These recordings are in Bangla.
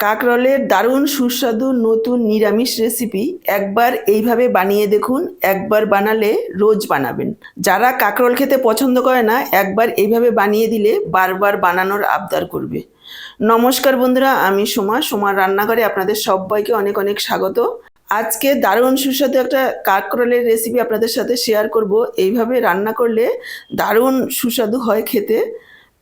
কাকরলের দারুণ সুস্বাদু নতুন নিরামিষ রেসিপি একবার এইভাবে বানিয়ে দেখুন, একবার বানালে রোজ বানাবেন। যারা কাকরল খেতে পছন্দ করে না, একবার এইভাবে বানিয়ে দিলে বারবার বানানোর আবদার করবে। নমস্কার বন্ধুরা, আমি সোমা। সোমার রান্নাঘরে আপনাদের সবাইকে অনেক অনেক স্বাগত। আজকে দারুণ সুস্বাদু একটা কাকরলের রেসিপি আপনাদের সাথে শেয়ার করব। এইভাবে রান্না করলে দারুণ সুস্বাদু হয় খেতে।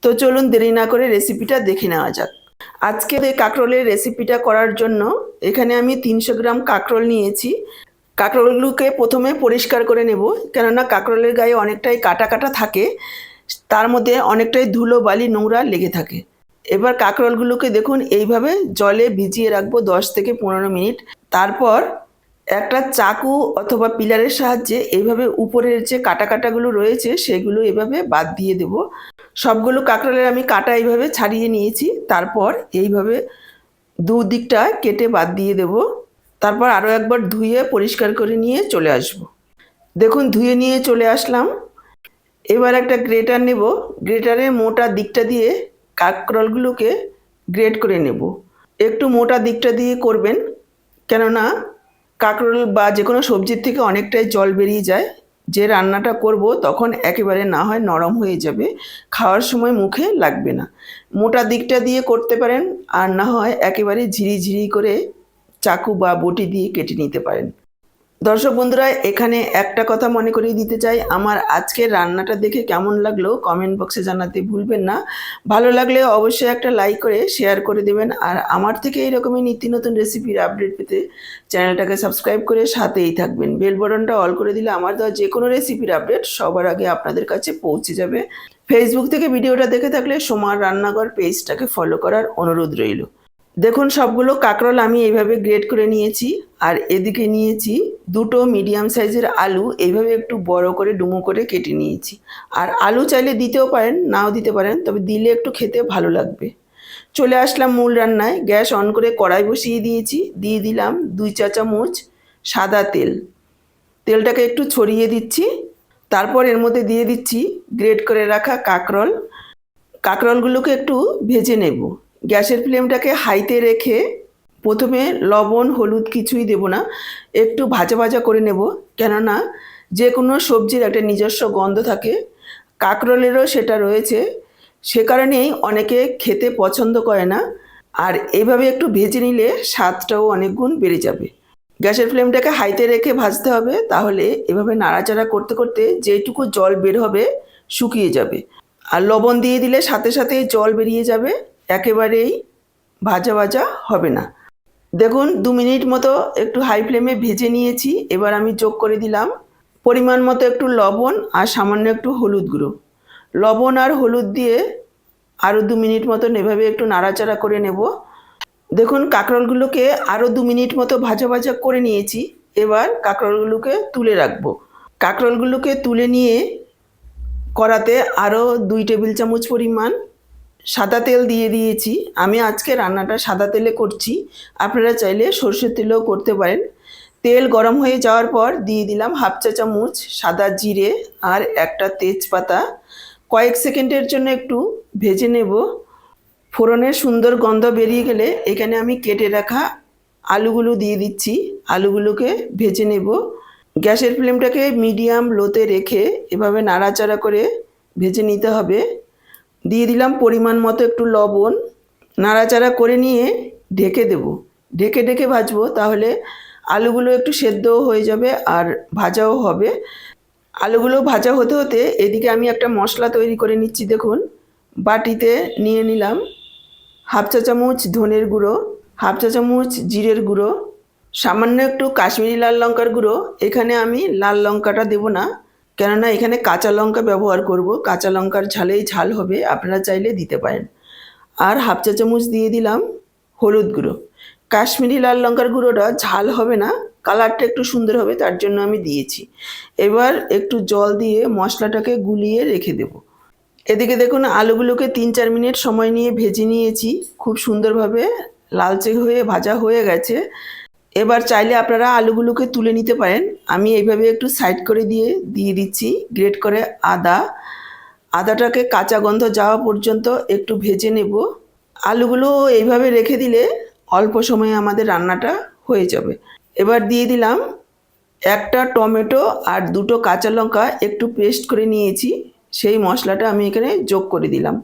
তো চলুন দেরি না করে রেসিপিটা দেখে নেওয়া যাক। আজকে এই কাঁকরোলের রেসিপিটা করার জন্য, এখানে আমি তিনশো গ্রাম কাঁকরোল নিয়েছি। কাঁকরোলগুলোকে প্রথমে পরিষ্কার করে নেব, কেননা কাঁকরোলের গায়ে অনেকটাই কাটা কাটা থাকে, তার মধ্যে অনেকটাই ধুলো, বালি, নোংরা লেগে থাকে। এবার কাঁকরোলগুলোকে দেখুন, এইভাবে জলে ভিজিয়ে রাখব দশ থেকে পনেরো মিনিট। তারপর একটা চাকু অথবা পিলারের সাহায্যে এইভাবে উপরের যে কাটা কাটাগুলো রয়েছে, সেগুলো এভাবে বাদ দিয়ে দেব। সবগুলো কাঁকরোলের আমি কাটা এইভাবে ছাড়িয়ে নিয়েছি। তারপর এইভাবে দু দিকটা কেটে বাদ দিয়ে দেব। তারপর আরও একবার ধুয়ে পরিষ্কার করে নিয়ে চলে আসব। দেখুন, ধুয়ে নিয়ে চলে আসলাম। এবার একটা গ্রেটার নেব। গ্রেটারের মোটা দিকটা দিয়ে কাঁকরোলগুলোকে গ্রেট করে নেব। একটু মোটা দিকটা দিয়ে করবেন। কেননা কাঁকরোল বা যে কোনো সবজির থেকে অনেকটাই জল বেরিয়ে যায়। যে রান্নাটা করব তখন একেবারে না হয় নরম হয়ে যাবে, খাওয়ার সময় মুখে লাগবে না। মোটা দিকটা দিয়ে করতে পারেন, আর না হয় একেবারে ঝিরি ঝিরি করে চাকু বা বটি দিয়ে কেটে নিতে পারেন। দর্শক বন্ধুরা, এখানে একটা কথা মনে করিয়ে দিতে চাই। আমার আজকের রান্নাটা দেখে কেমন লাগল কমেন্ট বক্সে জানাতে ভুলবেন না। ভালো লাগলে অবশ্যই একটা লাইক করে, শেয়ার করে দেবেন। আর আমার থেকে এইরকমই নিত্য নতুন রেসিপির আপডেট পেতে চ্যানেলটাকে সাবস্ক্রাইব করে সাথেই থাকবেন। বেল বটনটা অল করে দিলে আমার দেওয়া যে কোনো রেসিপির আপডেট সবার আগে আপনাদের কাছে পৌঁছে যাবে। ফেসবুক থেকে ভিডিওটা দেখে থাকলে সোমার রান্নাঘর পেজটাকে ফলো করার অনুরোধ রইল। দেখুন, সবগুলো কাঁকরোল আমি এইভাবে গ্রেড করে নিয়েছি, আর এদিকে নিয়েছি দুটো মিডিয়াম সাইজের আলু, এইভাবে একটু বড় করে ডুমো করে কেটে নিয়েছি। আর আলু চাইলে দিতেও পারেন, নাও দিতে পারেন, তবে দিলে একটু খেতে ভালো লাগবে। চলে আসলাম মূল রান্নায়, গ্যাস অন করে কড়াই বসিয়ে দিয়েছি, দিয়ে দিলাম দুই চা চামচ সাদা তেল। তেলটাকে একটু ছড়িয়ে দিচ্ছি, তারপর এর মধ্যে দিয়ে দিচ্ছি গ্রেড করে রাখা কাঁকরোল। কাঁকরোলগুলোকে একটু ভেজে নেব। গ্যাসের ফ্লেমটাকে হাইতে রেখে প্রথমে লবণ, হলুদ কিছুই দেব না। একটু ভাজা ভাজা করে নেব। কেননা যে কোনো সবজির একটা নিজস্ব গন্ধ থাকে। কাঁকরোলেরও সেটা রয়েছে। সে কারণেই অনেকে খেতে পছন্দ করে না। আর এইভাবে একটু ভেজে নিলে স্বাদটাও অনেক গুণ বেড়ে যাবে। গ্যাসের ফ্লেমটাকে হাইতে রেখে ভাজতে হবে। তাহলে এভাবে নাড়াচাড়া করতে করতে যেটুকু জল বের হবে শুকিয়ে যাবে। আর লবণ দিয়ে দিলে সাথে সাথে জল বেরিয়ে যাবে। একেবারেই ভাজা ভাজা হবে না। দেখুন, দু মিনিট মতো একটু হাই ফ্লেমে ভেজে নিয়েছি। এবার আমি যোগ করে দিলাম। পরিমাণ মতো একটু লবণ আর সামান্য একটু হলুদ গুঁড়ো। লবণ আর হলুদ দিয়ে আরও দু মিনিট মতন এভাবে একটু নাড়াচাড়া করে নেব। দেখুন, কাঁকরোলগুলোকে আরও দু মিনিট মতো ভাজা ভাজা করে নিয়েছি। এবার কাঁকরোলগুলোকে তুলে রাখব। কাঁকরোলগুলোকে তুলে নিয়ে কড়াতে আরও দুই টেবিল চামচ পরিমাণ সাদা তেল দিয়ে দিয়েছি। আমি আজকে রান্নাটা সাদা তেলে করছি। আপনারা চাইলে সর্ষের তেলেও করতে পারেন। তেল গরম হয়ে যাওয়ার পর দিয়ে দিলাম হাফ চা চামচ সাদা জিরে আর একটা তেজপাতা। কয়েক সেকেন্ডের জন্য একটু ভেজে নেব। ফোড়নের সুন্দর গন্ধ বেরিয়ে গেলে এখানে আমি কেটে রাখা আলুগুলো দিয়ে দিচ্ছি। আলুগুলোকে ভেজে নেব। গ্যাসের ফ্লেমটাকে মিডিয়াম লোতে রেখে এভাবে নাড়াচাড়া করে ভেজে নিতে হবে। দিয়ে দিলাম পরিমাণ মতো একটু লবণ। নাড়াচাড়া করে নিয়ে ঢেকে দেব। ঢেকে ঢেকে ভাজবো, তাহলে আলুগুলো একটু সেদ্ধও হয়ে যাবে আর ভাজাও হবে। আলুগুলো ভাজা হতে হতে এদিকে আমি একটা মশলা তৈরি করে নিচ্ছি, দেখুন। বাটিতে নিয়ে নিলাম হাফ চা চামচ ধনের গুঁড়ো, হাফ চা চামচ জিরের গুঁড়ো, সামান্য একটু কাশ্মীরি লাল লঙ্কার গুঁড়ো। এখানে আমি লাল লঙ্কাটা দেবো না। কেননা এখানে কাঁচা লঙ্কা ব্যবহার করব। কাঁচা লঙ্কার ঝালেই ঝাল হবে, আপনারা চাইলে দিতে পারেন। আর হাফ চা চামচ দিয়ে দিলাম হলুদ গুঁড়ো। কাশ্মীরি লাল লঙ্কার গুঁড়োটা ঝাল হবে না, কালারটা একটু সুন্দর হবে, তার জন্য আমি দিয়েছি। এবার একটু জল দিয়ে মশলাটাকে গুলিয়ে রেখে দেব। এদিকে দেখুন, আলুগুলোকে তিন চার মিনিট সময় নিয়ে ভেজে নিয়েছি। খুব সুন্দরভাবে লালচে হয়ে, ভাজা হয়ে গেছে। এবার চাইলে আপনারা আলুগুলোকে তুলে নিতে পারেন। আমি এইভাবে একটু সাইড করে দিয়ে দিয়ে দিচ্ছি। গ্রেট করে আদা। আদাটাকে কাঁচা গন্ধ যাওয়া পর্যন্ত একটু ভেজে নেব। আলুগুলো এইভাবে রেখে দিলে অল্প সময়ে আমাদের রান্নাটা হয়ে যাবে। এবার দিয়ে দিলাম একটা টমেটো আর দুটো কাঁচা লঙ্কা একটু পেস্ট করে নিয়েছি। সেই মশলাটা আমি এখানে যোগ করে দিলাম।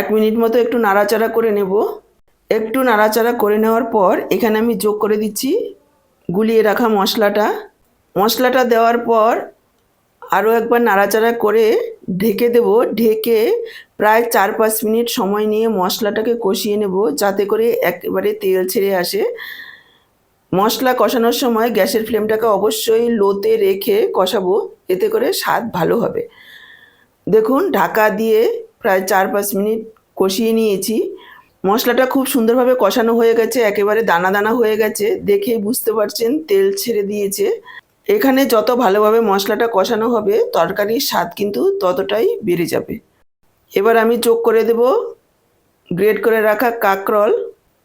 এক মিনিট মতো একটু নাড়াচাড়া করে নেব। একটু নাড়াচাড়া করে নেওয়ার পর এখানে আমি যোগ করে দিচ্ছি, গুলিয়ে রাখা মশলাটা। মশলাটা দেওয়ার পর আরও একবার নাড়াচাড়া করে ঢেকে দেব। ঢেকে প্রায় চার পাঁচ মিনিট সময় নিয়ে মশলাটাকে কষিয়ে নেব যাতে করে একেবারে তেল ছেড়ে আসে। মশলা কষানোর সময় গ্যাসের ফ্লেমটাকে অবশ্যই লোতে রেখে কষাবো, এতে করে স্বাদ ভালো হবে। দেখুন, ঢাকা দিয়ে প্রায় চার পাঁচ মিনিট কষিয়ে নিয়েছি। মশলাটা খুব সুন্দরভাবে কষানো হয়ে গেছে, একেবারে দানা দানা হয়ে গেছে। দেখেই বুঝতে পারছেন, তেল ছেড়ে দিয়েছে। এখানে যত ভালোভাবে মশলাটা কষানো হবে, তরকারির স্বাদ কিন্তু ততটাই বেড়ে যাবে। এবার আমি যোগ করে দেব, গ্রেট করে রাখা কাকরল।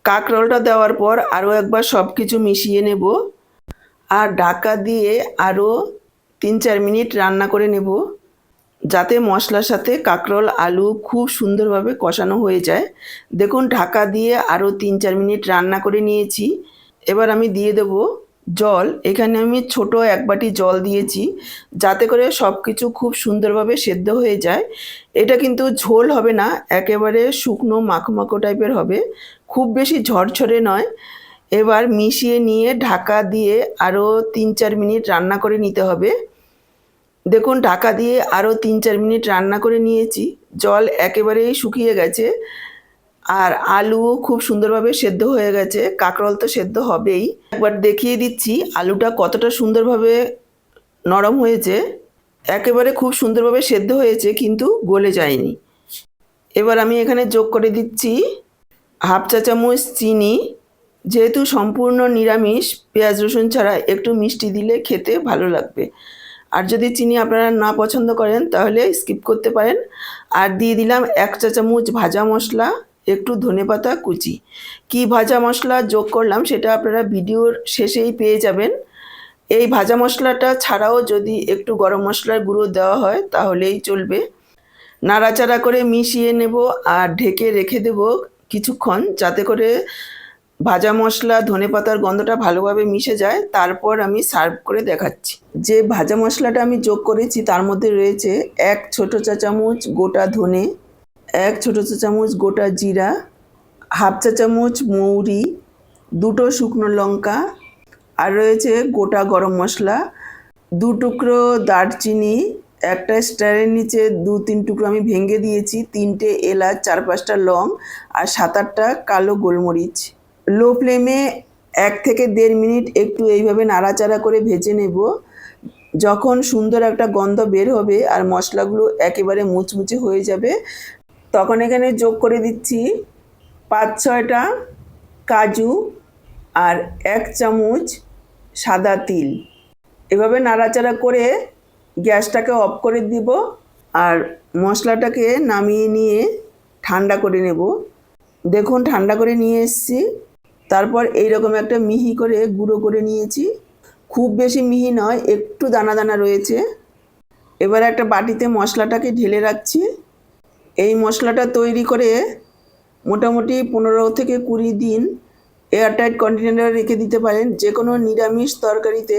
কাকরলটা দেওয়ার পর আরও একবার সব কিছু মিশিয়ে নেব আর ঢাকা দিয়ে আরও তিন চার মিনিট রান্না করে নেব। যাতে মশলার সাথে কাঁকরোল, আলু খুব সুন্দরভাবে কষানো হয়ে যায়। দেখুন, ঢাকা দিয়ে আরও তিন চার মিনিট রান্না করে নিয়েছি। এবার আমি দিয়ে দেব জল। এখানে আমি ছোট এক বাটি জল দিয়েছি, যাতে করে সব কিছু খুব সুন্দরভাবে সেদ্ধ হয়ে যায়। এটা কিন্তু ঝোল হবে না, একেবারে শুকনো মাখো টাইপের হবে। খুব বেশি ঝরঝরে নয়। এবার মিশিয়ে নিয়ে ঢাকা দিয়ে আরও তিন চার মিনিট রান্না করে নিতে হবে। দেখুন, ঢাকা দিয়ে আরও তিন চার মিনিট রান্না করে নিয়েছি। জল একেবারেই শুকিয়ে গেছে। আর আলুও খুব সুন্দরভাবে সেদ্ধ হয়ে গেছে। কাঁকরোল তো সেদ্ধ হবেই। একবার দেখিয়ে দিচ্ছি, আলুটা কতটা সুন্দরভাবে নরম হয়েছে। একেবারে খুব সুন্দরভাবে সেদ্ধ হয়েছে, কিন্তু গলে যায়নি। এবার আমি এখানে যোগ করে দিচ্ছি হাফ চা চামচ চিনি। যেহেতু সম্পূর্ণ নিরামিষ, পেঁয়াজ রসুন ছাড়া একটু মিষ্টি দিলে খেতে ভালো লাগবে। আর যদি চিনি আপনারা না পছন্দ করেন, তাহলে স্কিপ করতে পারেন। আর দিয়ে দিলাম এক চা চামচ ভাজা মশলা, একটু ধনেপাতা কুচি। কি ভাজা মশলা যোগ করলাম সেটা আপনারা ভিডিওর শেষেই পেয়ে যাবেন। এই ভাজা মশলাটা ছাড়াও যদি একটু গরম মশলার গুঁড়ো দেওয়া হয়, তাহলেই চলবে। নাড়াচাড়া করে মিশিয়ে নেব আর ঢেকে রেখে দেব কিছুক্ষণ, যাতে করে ভাজা মশলা, ধনে পাতার গন্ধটা ভালোভাবে মিশে যায়, তারপর আমি সার্ভ করে দেখাচ্ছি। যে ভাজা মশলাটা আমি যোগ করেছি, তার মধ্যে রয়েছে এক ছোট চা চামচ গোটা ধনে, এক ছোট চা চামচ গোটা জিরা, হাফ চা চামচ মৌরি, দুটো শুকনো লঙ্কা, আর রয়েছে গোটা গরম মশলা, দু টুকরো দারচিনি, একটা স্টারের নিচে দু তিন টুকরো আমি ভেঙে দিয়েছি, তিনটে এলাচ, চার পাঁচটা লং, আর সাত আটটা কালো গোলমরিচ। লো ফ্লেমে এক থেকে দেড় মিনিট একটু এইভাবে নাড়াচাড়া করে ভেজে নেব। যখন সুন্দর একটা গন্ধ বের হবে আর মশলাগুলো একেবারে মুচমুচে হয়ে যাবে, তখন এখানে যোগ করে দিচ্ছি পাঁচ, ছয়টা কাজু আর এক চামচ সাদা তিল। এভাবে নাড়াচাড়া করে গ্যাসটাকে অফ করে দিব আর মশলাটাকে নামিয়ে নিয়ে ঠান্ডা করে নেব। দেখুন, ঠান্ডা করে নিয়ে এসেছি। তারপর এইরকম একটা মিহি করে গুঁড়ো করে নিয়েছি। খুব বেশি মিহি নয়, একটু দানা দানা রয়েছে। এবার একটা বাটিতে মশলাটাকে ঢেলে রাখছি। এই মশলাটা তৈরি করে মোটামুটি পনেরো থেকে কুড়ি দিন এয়ারটাইট কন্টেনারে রেখে দিতে পারেন। যে কোনো নিরামিষ তরকারিতে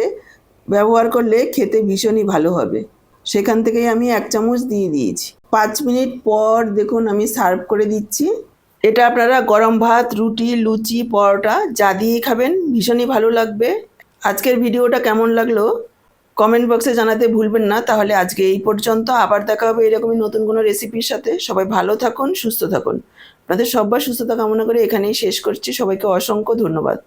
ব্যবহার করলে খেতে ভীষণই ভালো হবে। সেখান থেকেই আমি এক চামচ দিয়ে দিয়েছি। পাঁচ মিনিট পর দেখুন আমি সার্ভ করে দিচ্ছি। এটা আপনারা গরম ভাত, রুটি, লুচি, পরোটা, যা দিয়েই খাবেন, ভীষণই ভালো লাগবে। আজকের ভিডিওটা কেমন লাগল? কমেন্ট বক্সে জানাতে ভুলবেন না। তাহলে আজকে এই পর্যন্ত। আবার দেখা হবে এরকমই নতুন কোনো রেসিপির সাথে। সবাই ভালো থাকুন, সুস্থ থাকুন। আপনাদের সব্বার সুস্থতা কামনা করে এখানেই শেষ করছি। সবাইকে অসংখ্য ধন্যবাদ।